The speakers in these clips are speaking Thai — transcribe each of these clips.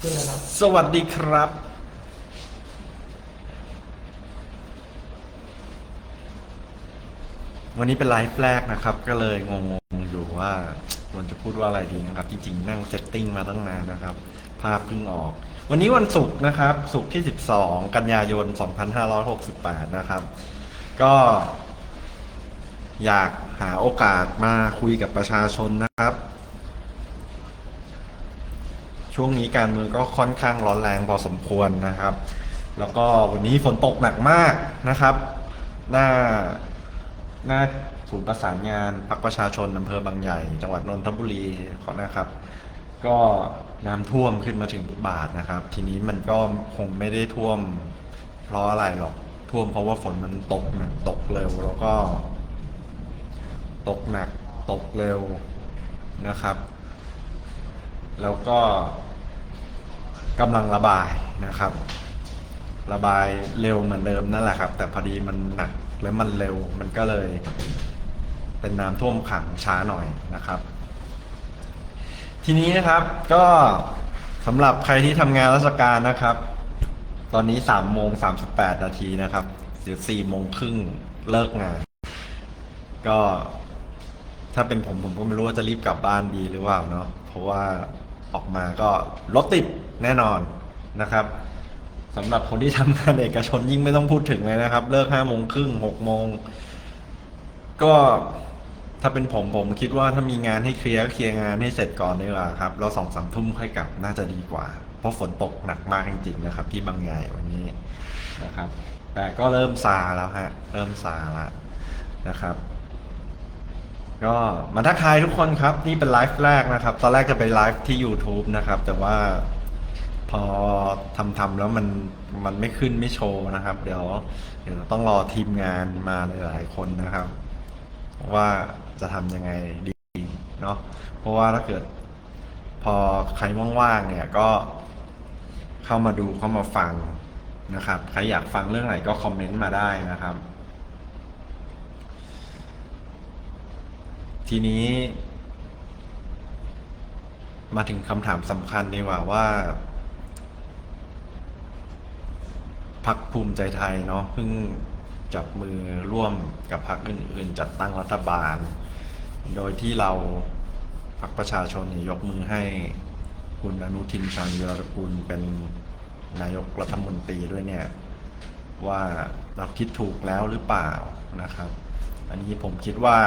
ขึ้นเลยครับ สวัสดีครับ วันนี้เป็นไลฟ์แรกนะครับ ก็เลยงงๆอยู่ว่าควรจะพูดว่าอะไรดีนะครับ จริงๆนั่งเซตติ้งมาตั้งนานนะครับ ภาพเพิ่งออก วันนี้วันศุกร์นะครับศุกร์ที่ 12 กันยายน 2568 นะครับ ก็อยากหาโอกาสมาคุยกับประชาชนนะครับ ช่วงนี้การเมืองก็ค่อนข้างร้อนแรงพอสมควรนะครับ แล้วก็วันนี้ฝนตกหนักมากนะครับ หน้าหน้าศูนย์ประสานงานพรรคประชาชนอำเภอบางใหญ่ จังหวัดนนทบุรีขอนะครับ ก็น้ำท่วมขึ้นมาถึงบาทนะครับ ทีนี้มันก็คงไม่ได้ท่วม เพราะอะไรหรอกท่วมเพราะว่าฝนมันตกหนักตกเร็วแล้วก็ ตกหนักตกเร็วนะครับ แล้วก็ กำลังระบายนะครับ ระบายเร็วเหมือนเดิมนั่นแหละครับ แต่พอดีมันหนักและมันเร็วมันก็เลย เป็นน้ำท่วมขังช้าหน่อยนะครับ ทีนี้นะครับก็สำหรับใครที่ทำงานราชการนะครับ ตอนนี้สามโมงสามสิบแปดนาทีนะครับเดี๋ยวสี่โมงครึ่งเลิกงาน ก็ถ้าเป็นผมผมก็ไม่รู้ว่าจะรีบกลับบ้านดีหรือเปล่าเนาะเพราะว่า ออกมาก็รถติดแน่นอนนะครับสำหรับคนที่ทำงานเอกชนยิ่งไม่ต้องพูดถึงเลยนะครับ เลิกห้าโมงครึ่งหกโมงก็ถ้าเป็นผมผมคิดว่าถ้ามีงานให้เคลียร์ก็เคลียร์งานให้เสร็จก่อนดีกว่าครับแล้วสองสามทุ่มค่อยกลับน่าจะดีกว่า เพราะฝนตกหนักมากจริงๆนะครับ ที่บางใหญ่วันนี้นะครับ แต่ก็เริ่มซาแล้วฮะ เริ่มซาแล้วนะครับ ก็มาทักทายทุกคนครับ นี่เป็นไลฟ์แรกนะครับ ตอนแรกจะไปไลฟ์ที่ YouTube นะครับ แต่ว่าพอทำทำแล้วมันมันไม่ขึ้นไม่โชว์นะครับ เดี๋ยวเดี๋ยวต้องรอทีมงานมาหลายๆคนนะครับ ว่าจะทำยังไงดีเนาะเพราะว่าถ้าเกิด พอใครว่างๆเนี่ยก็เข้ามาดูเข้ามาฟังนะครับ ใครอยากฟังเรื่องไหนก็คอมเมนต์มาได้นะครับ ทีนี้ มาถึงคำถามสำคัญดีกว่าว่าพักภูมิใจไทยเนาะเพิ่งจับมือร่วมกับพรรคอื่น ๆ จัดตั้งรัฐบาล โดยที่เราพรรคประชาชนยยกมือให้คุณอนุทินชาญวีรกุลเป็นนายกรัฐมนตรีด้วยเนี่ย ว่าเราคิดถูกแล้วหรือเปล่านะครับ อันนี้ผมคิดว่า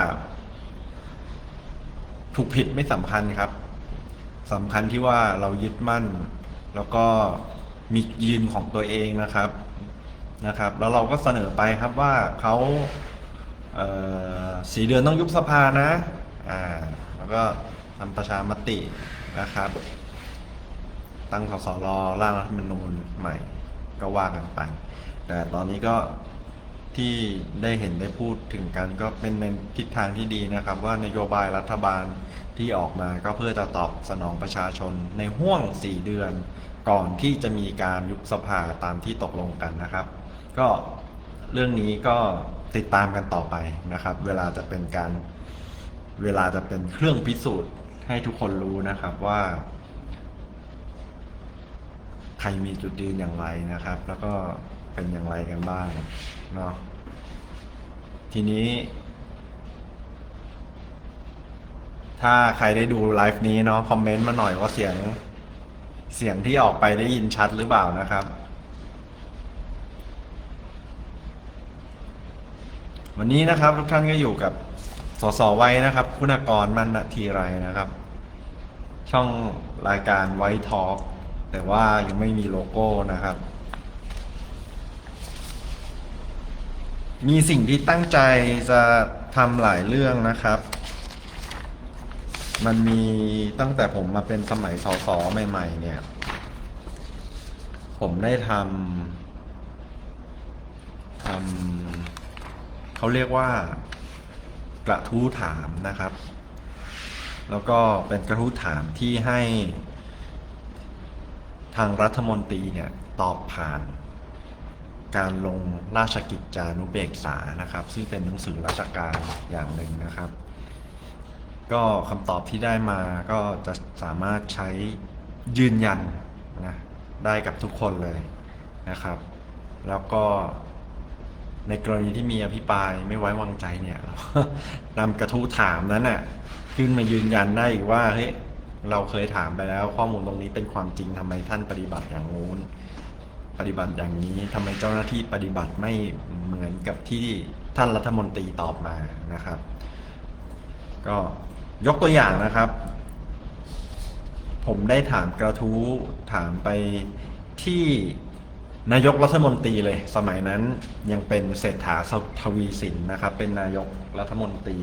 ถูกผิดไม่สำคัญครับสำคัญที่ว่าเรายึดมั่น แล้วก็มียืนของตัวเองนะครับนะครับ แล้วเราก็เสนอไปครับว่าเขาเอ่อสีเดือนต้องยุบสภานะอ่าแล้วก็ทำประชามตินะครับ ตั้งสสรร่างรัฐธรรมนูญใหม่ก็ว่ากันไปแต่ตอนนี้ก็ ที่ได้เห็นได้พูดถึงกันก็เป็นในทิศทางที่ดีนะครับ ว่านโยบายรัฐบาลที่ออกมาก็เพื่อจะตอบสนองประชาชนในห่วง 4 เดือน ก่อนที่จะมีการยุบสภาตามที่ตกลงกันนะครับ ก็เรื่องนี้ก็ติดตามกันต่อไปนะครับ เวลาจะเป็นการเวลาจะเป็นเครื่องพิสูจน์ให้ทุกคนรู้นะครับว่าใครมีจุดยืนอย่างไรนะครับ แล้วก็ เป็นอย่างไรกันบ้างเนาะทีนี้ ถ้าใครได้ดูไลฟ์นี้เนาะคอมเมนต์มาหน่อยว่าเสียงเสียงที่ออกไปได้ยินชัดหรือเปล่านะครับ วันนี้นะครับ ทุกท่านก็อยู่กับสสไว้นะครับ คุณากรมันทีไรนะครับ ช่องรายการไว้ทอล์กแต่ว่ายังไม่มีโลโก้นะครับ มีสิ่งที่ตั้งใจจะทำหลายเรื่องนะครับ มันมีตั้งแต่ผมมาเป็นสมัยสสใหม่ ๆ เนี่ย ผมได้ทำทำเขาเรียกว่ากระทู้ถามนะครับ แล้วก็เป็นกระทู้ถามที่ให้ ทางรัฐมนตรีเนี่ย ตอบผ่าน การลงราชกิจจานุเบกษานะครับ ซึ่งเป็นหนังสือราชการอย่างหนึ่งนะครับ ก็คำตอบที่ได้มาก็จะสามารถใช้ยืนยันนะได้กับทุกคนเลยนะครับ แล้วก็ในกรณีที่มีอภิปรายไม่ไว้วางใจเนี่ยนำกระทู้ถามนั้นน่ะขึ้นมายืนยันได้อีกว่าเฮ้ยเราเคยถามไปแล้ว ข้อมูลตรงนี้เป็นความจริงทำไมท่านปฏิบัติอย่างงู้น ปฏิบัติอย่างนี้ทำไมเจ้าหน้าที่ปฏิบัติไม่เหมือนกับที่ท่านรัฐมนตรีตอบมานะครับ ก็ยกตัวอย่างนะครับ ผมได้ถามกระทู้ถามไปที่นายกรัฐมนตรีเลย สมัยนั้นยังเป็นเศรษฐาทวีสินนะครับ เป็นนายกรัฐมนตรี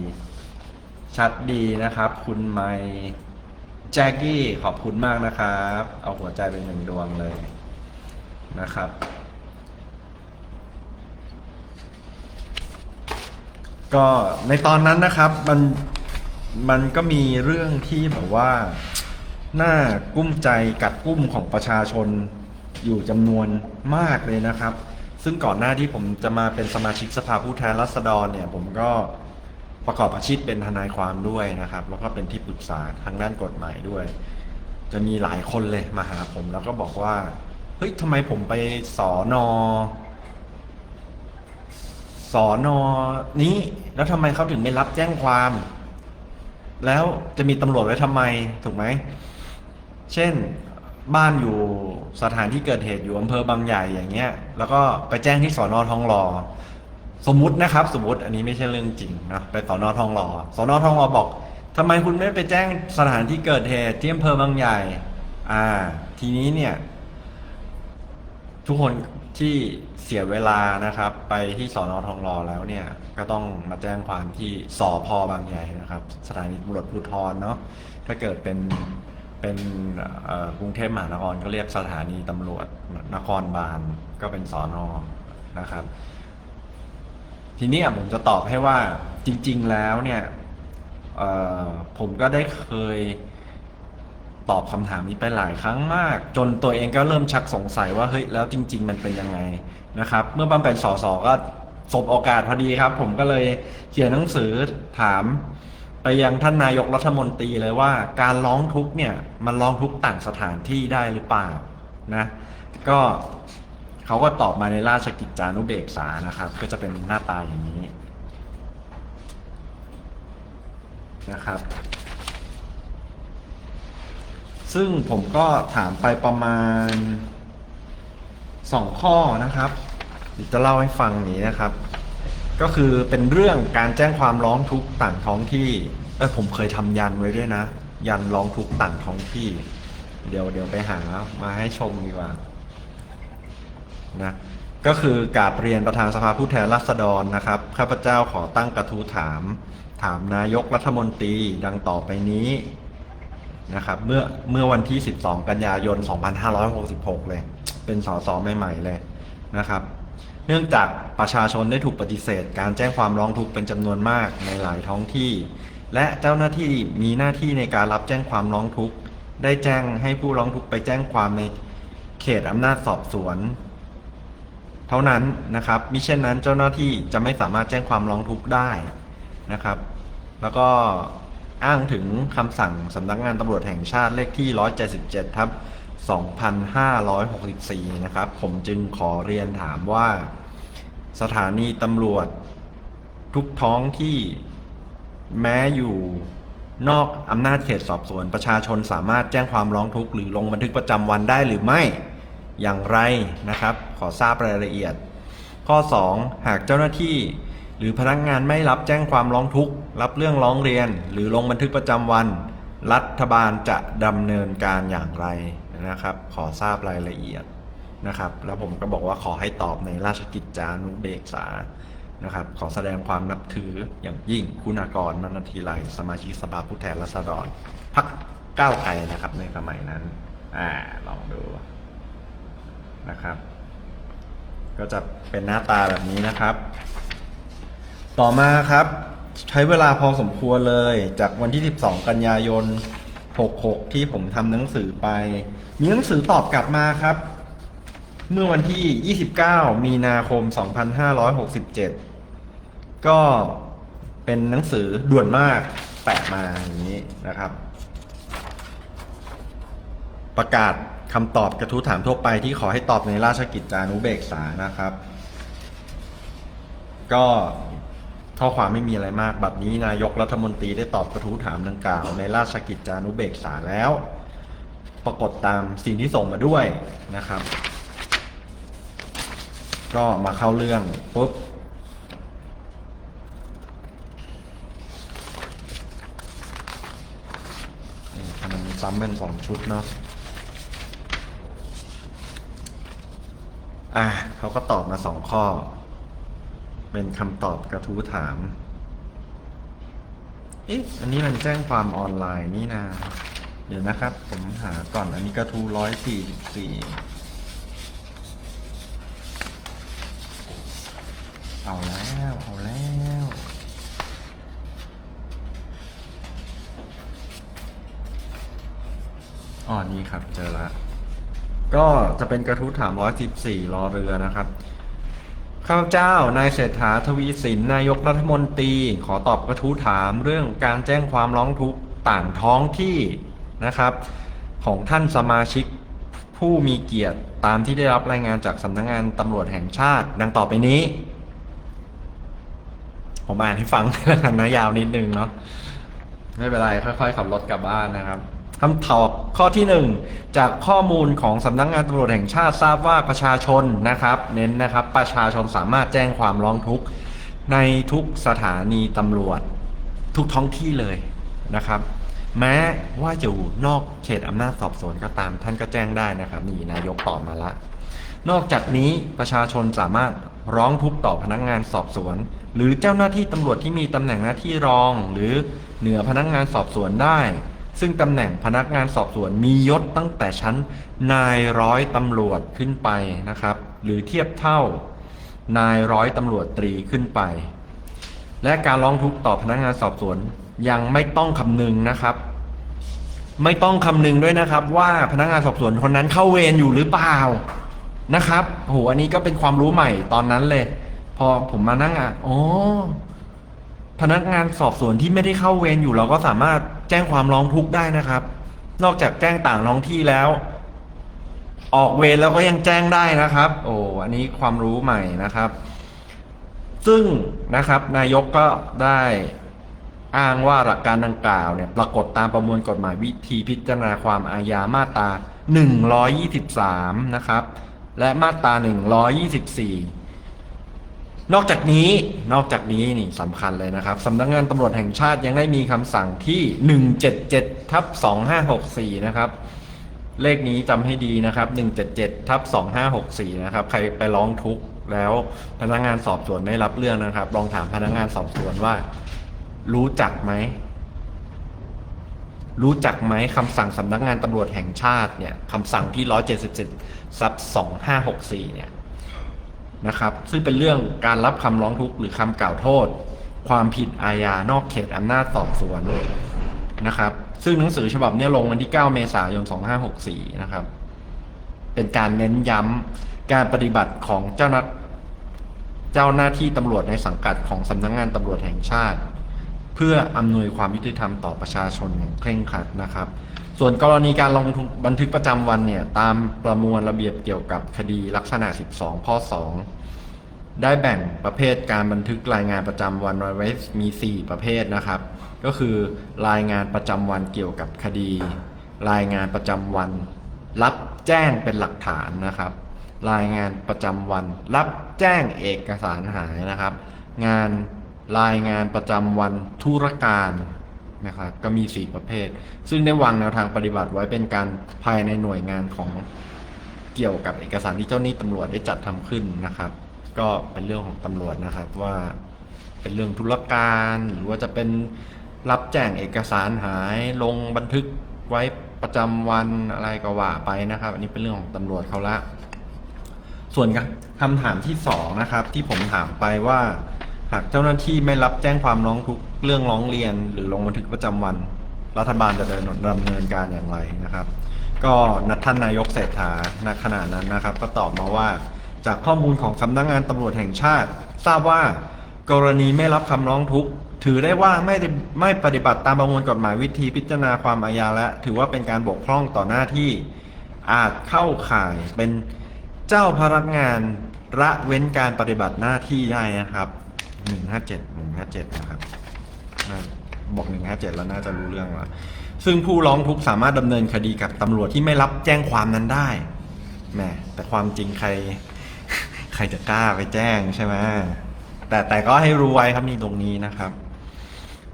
ชัดดีนะครับ คุณไมแจ็กกี้ขอบคุณมากนะครับ เอาหัวใจเป็นหนึ่งดวงเลย นะครับ ก็ในตอนนั้นนะครับมันมันก็มีเรื่องที่แบบว่าหน่ากุ้มใจกัดกุ้มของประชาชนอยู่จำนวนมากเลยนะครับ ซึ่งก่อนหน้าที่ผมจะมาเป็นสมาชิกสภาผู้แทนราษฎรเนี่ย ผมก็ประกอบอาชีพเป็นทนายความด้วยนะครับ แล้วก็เป็นที่ปรึกษาทางด้านกฎหมายด้วย จะมีหลายคนเลยมาหาผมแล้วก็บอกว่า เฮ้ยทำไมผมไปสอนอสอนอนี้ แล้วทำไมเขาถึงไม่รับแจ้งความ แล้วจะมีตำรวจไว้ทำไมถูกไหม เช่นบ้านอยู่สถานที่เกิดเหตุอยู่อำเภอบางใหญ่อย่างเงี้ย แล้วก็ไปแจ้งที่สอนอทองหล่อสมมุตินะครับ สมมติอันนี้ไม่ใช่เรื่องจริงนะไปสอนอทองหล่อสอนอทองหล่อบอกทำไมคุณไม่ไปแจ้งสถานที่เกิดเหตุที่อำเภอบางใหญ่ อ่า ทีนี้เนี่ย ทุกคนที่เสียเวลานะครับ ไปที่สอนอทองหล่อแล้วเนี่ย ก็ต้องมาแจ้งความที่สอพอบางใหญ่นะครับ สถานีตำรวจภูธรเนาะถ้าเกิดเป็นเป็นกรุงเทพมหานครก็เรียกสถานีตำรวจนครบาลก็เป็นสอนอนะครับ ทีนี้ผมจะตอบให้ว่าจริง ๆ แล้วเนี่ยผมก็ได้เคย ตอบคำถามนี้ไปหลายครั้งมาก จนตัวเองก็เริ่มชักสงสัยว่าเฮ้ยแล้วจริง ๆ มันเป็นยังไงนะครับ เมื่อบัมเป็นสสก็สบโอกาสพอดีครับ ผมก็เลยเขียนหนังสือถาม ไปยังท่านนายกรัฐมนตรีเลยว่า การร้องทุกข์เนี่ยมันร้องทุกข์ต่างสถานที่ได้หรือเปล่านะก็เขาก็ตอบมาในราชกิจจานุเบกษานะครับ ก็จะเป็นหน้าตาอย่างนี้นะครับ ซึ่งผมก็ถามไปประมาณสองข้อนะครับจะเล่าให้ฟังนี้นะครับ ก็คือเป็นเรื่องการแจ้งความร้องทุกข์ต่างท้องที่เออผมเคยทำยันไว้ด้วยนะ ยันร้องทุกข์ต่างท้องที่ เดี๋ยวเดี๋ยวไปหามาให้ชมดีกว่านะก็คือกาบเรียนประธานสภาผู้แทนราษฎรนะครับข้าพเจ้าขอตั้งกระทู้ถาม ถามนายกรัฐมนตรีดังต่อไปนี้ นะครับ เมื่อเมื่อวันที่ 12 กันยายน 2566 เลย เป็นสสใหม่ๆเลยนะครับ เนื่องจากประชาชนได้ถูกปฏิเสธ การแจ้งความร้องทุกข์เป็นจำนวนมากในหลายท้องที่ และเจ้าหน้าที่มีหน้าที่ในการรับแจ้งความร้องทุกข์ได้แจ้งให้ผู้ร้องทุกข์ไปแจ้งความในเขตอำนาจสอบสวน เท่านั้นนะครับมิเช่นนั้นเจ้าหน้าที่จะไม่สามารถแจ้งความร้องทุกข์ได้นะครับ แล้วก็ อ้างถึงคำสั่งสำนักงานตำรวจแห่งชาติเลขที่ 177ทับ2564 นะครับ ผมจึงขอเรียนถามว่า สถานีตำรวจทุกท้องที่แม้อยู่นอกอำนาจเขตสอบสวน ประชาชนสามารถแจ้งความร้องทุกข์หรือลงบันทึกประจำวันได้หรือไม่อย่างไรนะครับ ขอทราบรายละเอียด ข้อ 2 หากเจ้าหน้าที่ หรือพนักงานไม่รับแจ้งความร้องทุกข์ รับเรื่องร้องเรียน หรือลงบันทึกประจำวัน รัฐบาลจะดำเนินการอย่างไรนะครับ ขอทราบรายละเอียดนะครับ แล้วผมก็บอกว่าขอให้ตอบในราชกิจจานุเบกษานะครับ ขอแสดงความนับถืออย่างยิ่งคุณากรมนันทีไรสมาชิกสภาผู้แทนราษฎรพักก้าวไกลนะครับในสมัยนั้น อ่า ลองดูนะครับ ก็จะเป็นหน้าตาแบบนี้นะครับ ต่อมาครับ ใช้เวลาพอสมควรเลย จากวันที่ 12 กันยายน 66 ที่ผมทำหนังสือไป มีหนังสือตอบกลับมาครับ เมื่อวันที่ 29 มีนาคม 2567 ก็เป็นหนังสือด่วนมากแปะมาอย่างนี้นะครับ ประกาศคำตอบกระทู้ถามทั่วไปที่ขอให้ตอบในราชกิจจานุเบกษานะครับ ก็ ข้อความไม่มีอะไรมากบัดนี้นายกรัฐมนตรีได้ตอบกระทู้ถามดังกล่าว ในราชกิจจานุเบกษาแล้ว ปรากฏตามสิ่งที่ส่งมาด้วยนะครับ ก็มาเข้าเรื่องปุ๊บทำไมมันซ้ำเป็นสองชุดเนาะอะเขาก็ตอบมาสองข้อ เป็นคำตอบกระทู้ถาม เอ๊ะ อันนี้มันแจ้งความออนไลน์นี่นะเดี๋ยวนะครับ ผมหาก่อน อันนี้กระทู้ร้อยสี่สิบสี่เอาแล้ว เอาแล้ว อ๋อ นี่ครับ เจอละ ก็จะเป็นกระทู้ถาม114รอเรือนะครับ ข้าพเจ้า นายเศรษฐาทวีสิน นายกรัฐมนตรี ขอตอบกระทู้ถามเรื่องการแจ้งความร้องทุกข์ต่างท้องที่นะครับ ของท่านสมาชิกผู้มีเกียรติตามที่ได้รับรายงานจากสำนักงงานตำรวจแห่งชาติ ดังต่อไปนี้ ผมอ่านให้ฟังแล้วกันนะยาวนิดนึงเนาะไม่เป็นไร ค่อยๆขับรถกลับบ้านนะครับ คำตอบข้อที่หนึ่งจากข้อมูลของสำนักงานตำรวจแห่งชาติทราบว่าประชาชนนะครับ เน้นนะครับ ประชาชนสามารถแจ้งความร้องทุกข์ในทุกสถานีตำรวจ ทุกท้องที่เลยนะครับ แม้ว่าอยู่นอกเขตอำนาจสอบสวนก็ตาม ท่านก็แจ้งได้นะครับนี่นายกตอบมาละนอกจากนี้ประชาชนสามารถร้องทุกข์ต่อพนักงานสอบสวน หรือเจ้าหน้าที่ตำรวจที่มีตำแหน่งหน้าที่รอง หรือเหนือพนักงานสอบสวนได้ ซึ่งตำแหน่งพนักงานสอบสวนมียศตั้งแต่ชั้นนายร้อยตำรวจขึ้นไปนะครับ หรือเทียบเท่านายร้อยตำรวจตรีขึ้นไป และการร้องทุกข์ต่อพนักงานสอบสวนยังไม่ต้องคำนึงนะครับ ไม่ต้องคำนึงด้วยนะครับ ว่าพนักงานสอบสวนคนนั้นเข้าเวรอยู่หรือเปล่านะครับโหอันนี้ก็เป็นความรู้ใหม่ตอนนั้นเลย พอผมมานั่งอะอ๋อพนักงานสอบสวนที่ไม่ได้เข้าเวรอยู่เราก็สามารถ แจ้งความร้องทุกข์ได้นะครับ นอกจากแจ้งต่างท้องที่แล้ว ออกเวรแล้วก็ยังแจ้งได้นะครับ โอ้อันนี้ความรู้ใหม่นะครับ ซึ่งนะครับนายกก็ได้อ้างว่าหลักการดังกล่าวเนี่ยปรากฏตามประมวลกฎหมายวิธีพิจารณาความอาญามาตรา 123 นะครับ และมาตรา 124 นอกจากนี้นอกจากนี้นี่สำคัญเลยนะครับสำนักงานตำรวจแห่งชาติยังได้มีคำสั่งที่ 177ทับ2564 นะครับ เลขนี้จำให้ดีนะครับ 177ทับ2564 นะครับ ใครไปร้องทุกข์แล้วพนักงานสอบสวนไม่รับเรื่องนะครับ ลองถามพนักงานสอบสวนว่า รู้จักไหม รู้จักไหมคำสั่งสำนักงานตำรวจแห่งชาติเนี่ยคำสั่งที่ 177ซับ2564 เนี่ย นะครับซึ่งเป็นเรื่องการรับคำร้องทุกข์หรือคำกล่าวโทษ ความผิดอาญานอกเขตอำนาจสอบสวนนะครับซึ่งหนังสือฉบับนี้ลงวันที่ 9 เมษายน 2564 นะครับ เป็นการเน้นย้ำการปฏิบัติของเจ้าหน้าเจ้าหน้าที่ตำรวจในสังกัดของสำนักงานตำรวจแห่งชาติ เพื่ออำนวยความยุติธรรมต่อประชาชนอย่างเคร่งครัดนะครับ ส่วนกรณีการลงบันทึกประจำวันเนี่ย ตามประมวลระเบียบเกี่ยวกับคดีลักษณะ 12 ข้อ 2 ได้แบ่งประเภทการบันทึกรายงานประจำวันไว้มี 4 ประเภทนะครับ ก็คือรายงานประจำวันเกี่ยวกับคดี รายงานประจำวัน รับแจ้งเป็นหลักฐานนะครับ รายงานประจำวัน รับแจ้งเอกสารหายนะครับ งานรายงานประจำวันธุรการ นะครับก็มี 4 ประเภท ซึ่งได้วางแนวทางปฏิบัติไว้เป็นการภายในหน่วยงานของเกี่ยวกับเอกสารที่เจ้าหนี้ตำรวจได้จัดทำขึ้นนะครับ ก็เป็นเรื่องของตำรวจนะครับว่าเป็นเรื่องธุรการหรือว่าจะเป็นรับแจ้งเอกสารหายลงบันทึกไว้ประจำวันอะไรก็ว่าไปนะครับ อันนี้เป็นเรื่องของตำรวจเขาละ ส่วนคำถามที่สองนะครับ ที่ผมถามไปว่า หากเจ้าหน้าที่ไม่รับแจ้งความร้องทุกข์ เรื่องร้องเรียนหรือลงบันทึกประจำวัน รัฐบาลจะดำเนินการอย่างไรนะครับ ก็นัท่านนายกเศรษฐาณขณะนั้นนะครับ ก็ตอบมาว่า จากข้อมูลของสำนักงานตำรวจแห่งชาติ ทราบว่ากรณีไม่รับคำร้องทุกข์ถือได้ว่าไม่ได้ไม่ปฏิบัติตามประมวลกฎหมายวิธีพิจารณาความอาญาและ ถือว่าเป็นการบกพร่องต่อหน้าที่อาจเข้าข่ายเป็นเจ้าพนักงานละเว้นการปฏิบัติหน้าที่ได้นะครับหนึ่งห้าเจ็ดหนึ่งห้าเจ็ดนะครับ น่าบอกหนึ่งห้าเจ็ดแล้วน่าจะรู้เรื่องล้วซึ่งผู้ร้องทุกข์สามารถดำเนินคดีกับตำรวจที่ไม่รับแจ้งความนั้นได้แหมแต่ความจริงใคร ใครจะกล้าไปแจ้งใช่ไหมแต่แต่ก็ให้รู้ไว้ครับนี่ตรงนี้นะครับ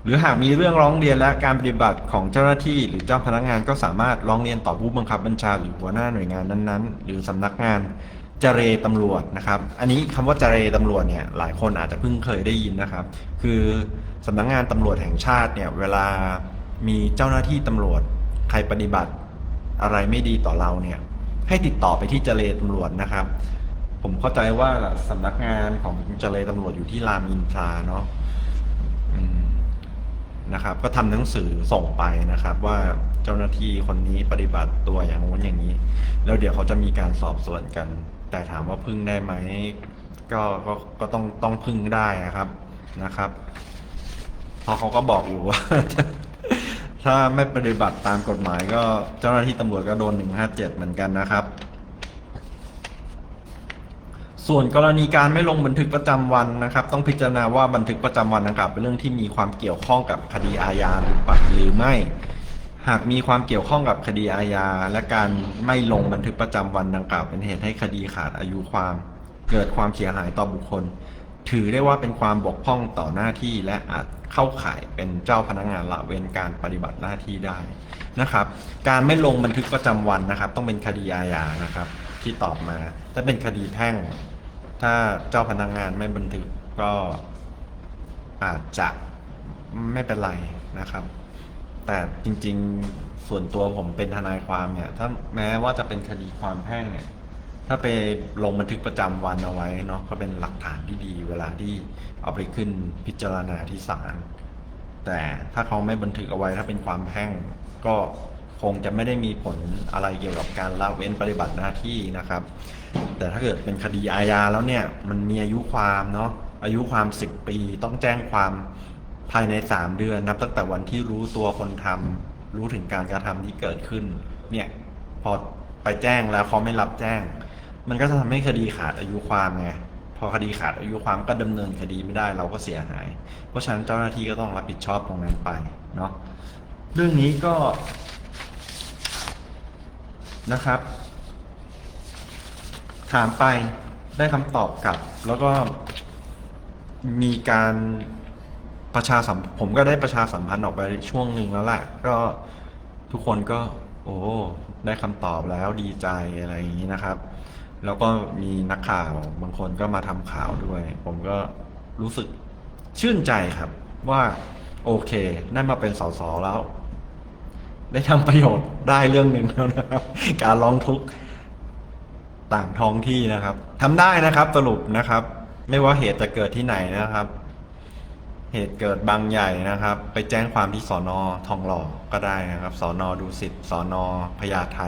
หรือหากมีเรื่องร้องเรียนและการปฏิบัติของเจ้าหน้าที่ หรือเจ้าพนักงานก็สามารถร้องเรียนต่อผู้บังคับบัญชาหรือหัวหน้าหน่วยงานนั้นๆ หรือสำนักงาน จเรตำรวจนะครับ อันนี้คำว่าเจเรตำรวจเนี่ยหลายคนอาจจะเพิ่งเคยได้ยินนะครับ คือสำนักงานตำรวจแห่งชาติเนี่ยเวลามีเจ้าหน้าที่ตำรวจใครปฏิบัติอะไรไม่ดีต่อเราเนี่ยให้ติดต่อไปที่เจเรตำรวจนะครับ ผมเข้าใจว่าสำนักงานของเจเรตำรวจอยู่ที่รามอินทราเนาะนะครับ ก็ทำหนังสือส่งไปนะครับ ว่าเจ้าหน้าที่คนนี้ปฏิบัติตัวอย่างนู้นอย่างนี้ แล้วเดี๋ยวเขาจะมีการสอบสวนกัน แต่ถามว่าพึ่งได้ไหมก็ก็ก็ต้องต้องพึ่งได้นะครับนะครับเพราะเขาก็บอกอยู่ว่า ถ้าไม่ปฏิบัติตามกฎหมาย ก็เจ้าหน้าที่ตำรวจก็โดนหนึ่งห้าเจ็ดเหมือนกันนะครับ ส่วนกรณีการไม่ลงบันทึกประจำวันนะครับ ต้องพิจารณาว่าบันทึกประจำวันดังกล่าวเป็นเรื่องที่มีความเกี่ยวข้องกับคดีอาญาหรือปล่าหรือไม่ หากมีความเกี่ยวข้องกับคดีอาญาและการไม่ลงบันทึกประจำวันดังกล่าวเป็นเหตุให้คดีขาดอายุความ เกิดความเสียหายต่อบุคคล ถือได้ว่าเป็นความบกพร่องต่อหน้าที่และอาจเข้าข่ายเป็นเจ้าพนักงานละเว้นการปฏิบัติหน้าที่ได้นะครับ การไม่ลงบันทึกประจำวันนะครับ ต้องเป็นคดีอาญานะครับ ที่ตอบมาถ้าเป็นคดีแพ่ง ถ้าเจ้าพนักงานไม่บันทึกก็อาจจะไม่เป็นไรนะครับ แต่จริง ๆ ส่วนตัวผมเป็นทนายความเนี่ย ถ้าแม้ว่าจะเป็นคดีความแพ่งเนี่ย ถ้าไปลงบันทึกประจำวันเอาไว้เนาะก็เป็นหลักฐานที่ดี เวลาที่เอาไปขึ้นพิจารณาที่ศาลแต่ถ้าเขาไม่บันทึกเอาไว้ถ้าเป็นความแพ่ง ก็คงจะไม่ได้มีผลอะไรเกี่ยวกับการละเว้นปฏิบัติหน้าที่นะครับ แต่ถ้าเกิดเป็นคดีอาญาแล้วเนี่ยมันมีอายุความเนาะอายุความ 10 ปีต้องแจ้งความายใน3เดือนนับตั้งแต่วันที่รู้ตัวคนทำรู้ถึงการกระทำที่เกิดขึ้น เนี่ยพอไปแจ้งแล้วเขาไม่รับแจ้ง มันก็จะทำให้คดีขาดอายุความไงพอคดีขาดอายุความก็ดำเนินคดีไม่ได้เราก็เสียหาย เพราะฉะนั้นเจ้าหน้าที่ก็ต้องรับผิดชอบตรงนั้นไปเนาะเรื่องนี้ก็นะครับ ถามไปได้คำตอบกลับ แล้วก็มีการ ประชาสัมผมก็ได้ประชาสัมพันธ์ออกไปช่วงหนึ่งแล้วแหละก็ทุกคนก็ โอ้ได้คำตอบแล้วดีใจอะไรอย่างนี้นะครับ แล้วก็มีนักข่าวบางคนก็มาทำข่าวด้วย ผมก็รู้สึกชื่นใจครับ ว่าโอเค ได้มาเป็นสสแล้ว ได้ทำประโยชน์ได้เรื่องหนึ่งแล้วนะครับ การร้องทุกข์ต่างท้องที่นะครับทำได้นะครับสรุปนะครับ ไม่ว่าเหตุจะเกิดที่ไหนนะครับ เหตุเกิดบางใหญ่นะครับ ไปแจ้งความที่สอนอทองหล่อก็ได้นะครับสอนอดูสิตสอนอพญาไท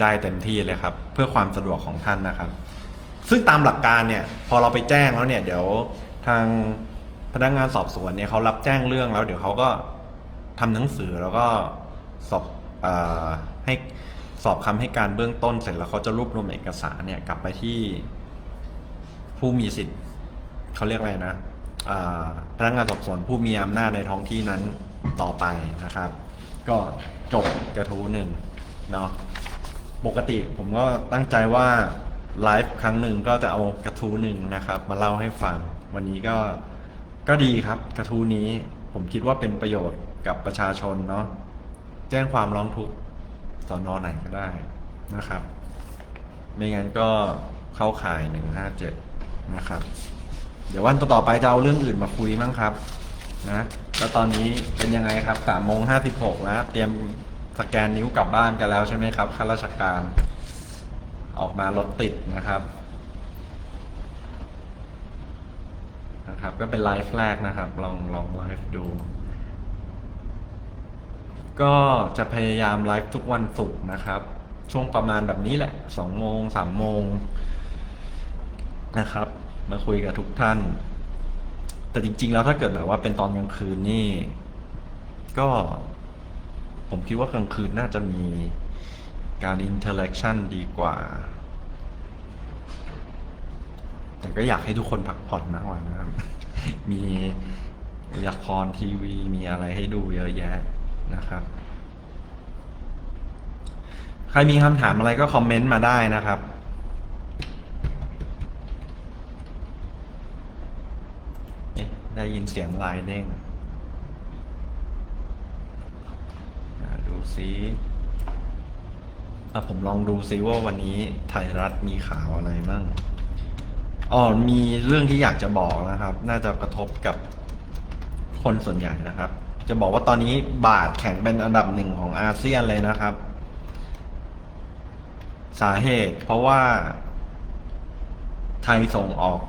ได้เต็มที่เลยครับ เพื่อความสะดวกของท่านนะครับ ซึ่งตามหลักการเนี่ยพอเราไปแจ้งแล้วเนี่ย เดี๋ยวทางพนักงานสอบสวนเนี่ยเขารับแจ้งเรื่องแล้ว เดี๋ยวเขาก็ทำหนังสือแล้วก็สอบอให้สอบคำให้การเบื้องต้นเสร็จแล้วเขาจะรวบรวมเอกสารเนี่ยกลับไปที่ผู้มีสิทธิ์เขาเรียกอะไรนะ พนักงานสอบสวนผู้มีอำนาจในท้องที่นั้นต่อไปนะครับ ก็จบกระทู้หนึ่งเนาะปกติผมก็ตั้งใจว่าไลฟ์ครั้งหนึ่งก็จะเอากระทู้หนึ่งนะครับ มาเล่าให้ฟัง วันนี้ก็ก็ดีครับกระทู้นี้ผมคิดว่าเป็นประโยชน์กับประชาชนเนาะแจ้งความร้องทุกข์สอนอไหนก็ได้นะครับ ไม่งั้นก็เข้าข่ายหนึ่งห้าเจ็ดนะครับ เดี๋ยววันต่อๆไปจะเอาเรื่องอื่นมาคุยมั้งครับ นะแล้วตอนนี้เป็นยังไงครับสามโมงห้าสิบหกแล้วเตรียมสแกนนิ้วกลับบ้านกันแล้วใช่ไหมครับข้าราชการ ออกมารถติดนะครับ นะครับ ก็เป็นไลฟ์แรกนะครับ ลองลองไลฟ์ดู ก็จะพยายามไลฟ์ทุกวันศุกร์นะครับ ช่วงประมาณแบบนี้แหละสองโมงสามโมงนะครับ มาคุยกับทุกท่าน แต่จริง ๆ แล้วถ้าเกิดแบบว่าเป็นตอนกลางคืนนี่ ก็ ผมคิดว่ากลางคืนน่าจะมีการอินเทอร์แอคชั่นดีกว่า แต่ก็อยากให้ทุกคนพักผ่อนมากกว่านะครับ มีละครทีวีมีอะไรให้ดูเยอะแยะนะครับ ใครมีคำถามอะไรก็คอมเมนต์มาได้นะครับ เอ๊ะ ได้ยินเสียงลายเด้งดูซิอะผมลองดูซิว่าวันนี้ไทยรัฐมีข่าวอะไรบ้างอ๋อมีเรื่องที่อยากจะบอกนะครับ น่าจะกระทบกับคนส่วนใหญ่นะครับ จะบอกว่าตอนนี้บาทแข็งเป็นอันดับหนึ่งของอาเซียนเลยนะครับ สาเหตุเพราะว่า ไทยส่งออก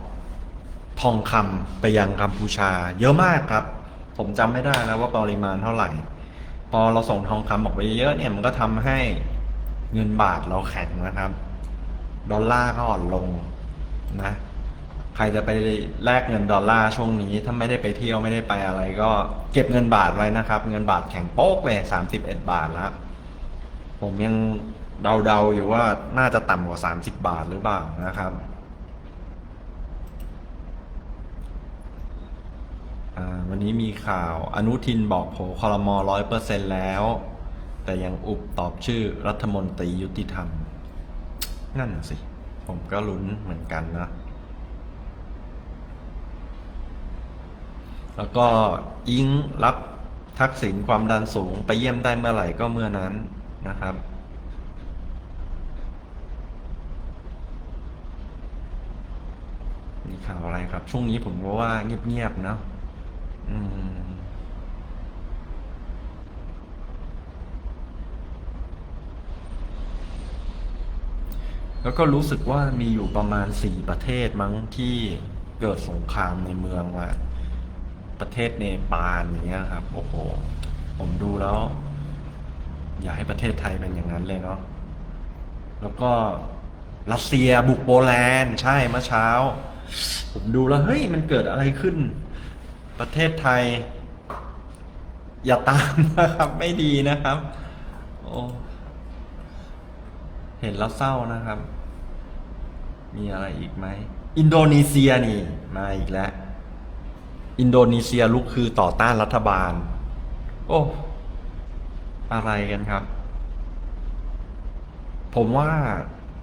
ทองคำไปยังกัมพูชา เยอะมากครับ ผมจำไม่ได้แล้วว่าปริมาณเท่าไหร่ พอเราส่งทองคำออกไปเยอะเนี่ยมันก็ทำให้เงินบาทเราแข็งนะครับ ดอลลาร์ก็อ่อนลงนะ ใครจะไปแลกเงินดอลลาร์ช่วงนี้ ถ้าไม่ได้ไปเที่ยวไม่ได้ไปอะไร ก็เก็บเงินบาทไว้นะครับ เงินบาทแข็งโป๊กเลยสามสิบเอ็ดบาทแล้วผมยังเดาๆอยู่ว่าน่าจะต่ำกว่าสามสิบบาทหรือเปล่านะครับ อ่า วันนี้มีข่าวอนุทินบอกโผคอรมอร้อยเปอร์เซ็นแล้ว แต่ยังอุบตอบชื่อรัฐมนตรียุติธรรม นั่นสิ ผมก็ลุ้นเหมือนกันนะ แล้วก็อิงรับทักษิณความดันสูงไปเยี่ยมได้เมื่อไหร่ก็เมื่อนั้นนะครับมีข่าวอะไรครับ ช่วงนี้ผมก็ว่าเงียบๆเนอะ อืมแล้วก็รู้สึกว่ามีอยู่ประมาณสี่ประเทศมั้งที่เกิดสงครามในเมืองว่าประเทศเนปาลอย่างเงี้ยครับ โอ้โห ผมดูแล้ว อยากให้ประเทศไทยเป็นอย่างนั้นเลยเนาะแล้วก็รัสเซียบุกโปแลนด์ใช่เมื่อเช้า ผมดูแล้วเฮ้ยมันเกิดอะไรขึ้น ประเทศไทย อย่าตามนะครับ ไม่ดีนะครับ โอ้เห็นแล้วเศร้านะครับ มีอะไรอีกไหม อินโดนีเซียนี่ มาอีกแล้ว อินโดนีเซียลุกคือต่อต้านรัฐบาล โอ้อะไรกันครับ ผมว่า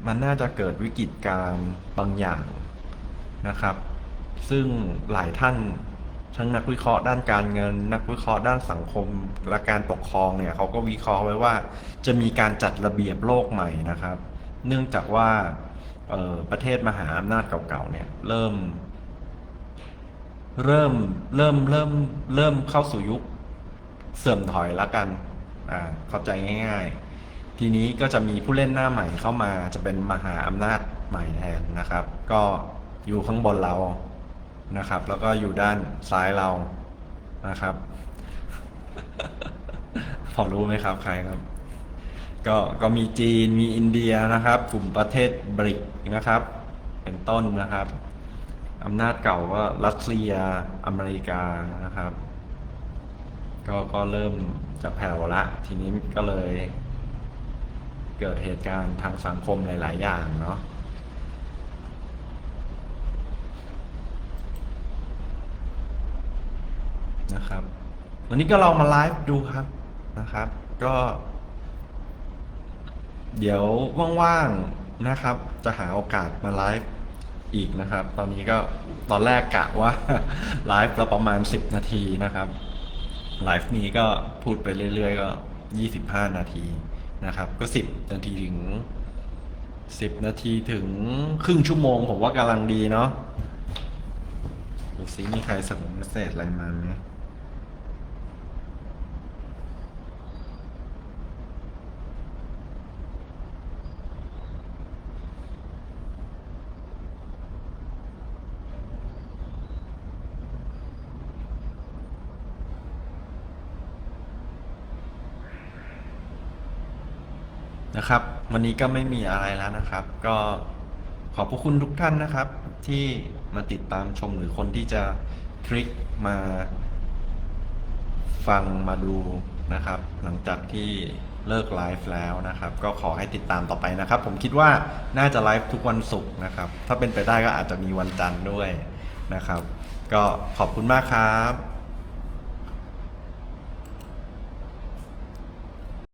มันน่าจะเกิดวิกฤตการ์บางอย่างนะครับ ซึ่งหลายท่าน ทั้งนักวิเคราะห์ด้านการเงิน นักวิเคราะห์ด้านสังคมและการปกครองเนี่ยเขาก็วิเคราะห์ไว้ว่า จะมีการจัดระเบียบโลกใหม่นะครับ เนื่องจากว่าออประเทศมหาอำนาจเก่าๆเนี่ยเริ่ม เริ่มเริ่มเริ่มเริ่มเข้าสู่ยุคเสื่อมถอยล้วกันอ่าเข้าใจง่าย ๆ ทีนี้ก็จะมีผู้เล่นหน้าใหม่เข้ามาจะเป็นมหาอำนาจใหม่แทนนะครับ ก็อยู่ข้างบนเรา นะครับ แล้วก็อยู่ด้านซ้ายเรานะครับพอรู้ไหมครับใครครับ ก็ก็มีจีนมีอินเดียนะครับ กลุ่มประเทศบริกนะครับ เป็นต้นนะครับอำนาจเก่าก็รัสเซียอเมริกานะครับ ก็ก็เริ่มจะแผ่วละ ทีนี้ก็เลย เกิดเหตุการณ์ทางสังคมหลาย ๆ อย่างเนาะ นะครับ วันนี้ก็ลองมาไลฟ์ดูครับนะครับ ก็ เดี๋ยวว่างๆนะครับ จะหาโอกาสมาไลฟ์อีกนะครับ ตอนนี้ก็ตอนแรกกะว่าไลฟ์ละประมาณ 10 นาทีนะครับไลฟ์นี้ก็พูดไปเรื่อยๆ ก็ 25 นาทีนะครับ ก็ 10 นาทีถึง 10 นาทีถึงครึ่งชั่วโมง ผมว่ากำลังดีเนาะดูซิมีใครส่งเมสเซจอะไรมาไหม นะครับ วันนี้ก็ไม่มีอะไรแล้วนะครับ ก็ขอบพระคุณทุกท่านนะครับ ที่มาติดตามชมหรือคนที่จะคลิกมาฟังมาดูนะครับ หลังจากที่เลิกไลฟ์แล้วนะครับ ก็ขอให้ติดตามต่อไปนะครับ ผมคิดว่าน่าจะไลฟ์ทุกวันศุกร์นะครับ ถ้าเป็นไปได้ก็อาจจะมีวันจันทร์ด้วยนะครับ ก็ขอบคุณมากครับ